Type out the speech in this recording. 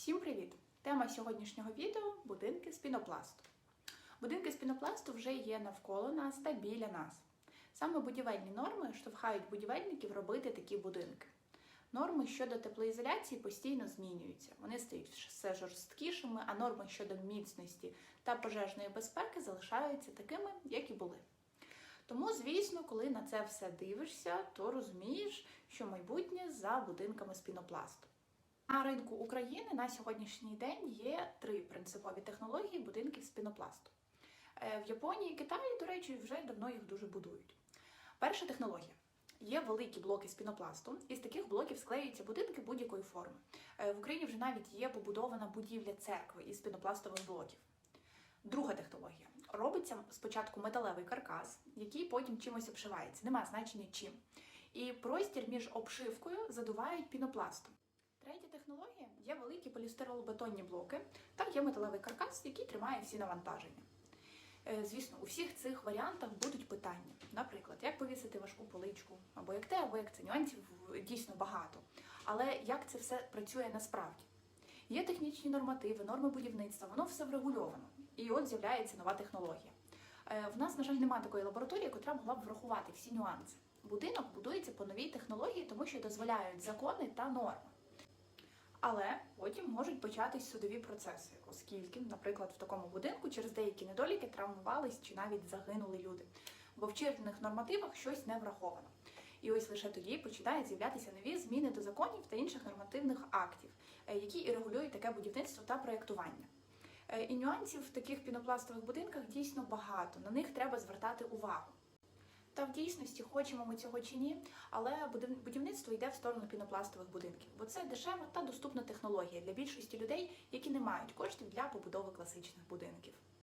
Всім привіт! Тема сьогоднішнього відео будинки з пінопласту. Будинки з пінопласту вже є навколо нас та біля нас. Саме будівельні норми штовхають будівельників робити такі будинки. Норми щодо теплоізоляції постійно змінюються. Вони стають все жорсткішими, а норми щодо міцності та пожежної безпеки залишаються такими, як і були. Тому, звісно, коли на це все дивишся, то розумієш, що майбутнє за будинками з пінопласту. На ринку України на сьогоднішній день є три принципові технології будинків з пінопласту. Е, В Японії і Китаї, до речі, вже давно їх дуже будують. Перша технологія. Є великі блоки з пінопласту, і з таких блоків склеюються будинки будь-якої форми. Е, В Україні вже навіть є побудована будівля церкви із пінопластових блоків. Друга технологія. Робиться спочатку металевий каркас, який потім чимось обшивається. Нема значення чим. І простір між обшивкою задувають пінопластом. Третя технологія є великі полістиролобетонні блоки та є металевий каркас, який тримає всі навантаження. Е, Звісно, у всіх цих варіантах будуть питання. Наприклад, як повісити важку поличку, або як те, або як це. Нюансів е, дійсно багато. Але як це все працює насправді? Є технічні нормативи, норми будівництва, воно все врегульовано. І от з'являється нова технологія. Е, В нас, на жаль, немає такої лабораторії, яка могла б врахувати всі нюанси. Будинок будується по новій технології, тому що дозволяють закони та норми. Але потім можуть початись судові процеси, оскільки, наприклад, в такому будинку через деякі недоліки травмувались чи навіть загинули люди, бо в чинних нормативах щось не враховано. І ось лише тоді починають з'являтися нові зміни до законів та інших нормативних актів, е, які і регулюють таке будівництво та проєктування. Е, І нюансів в таких пінопластових будинках дійсно багато. На них треба звертати увагу. Та в дійсності хочемо ми цього чи ні, але будівництво йде в сторону пінопластових будинків, бо це дешева та доступна технологія для більшості людей, які не мають коштів для побудови класичних будинків.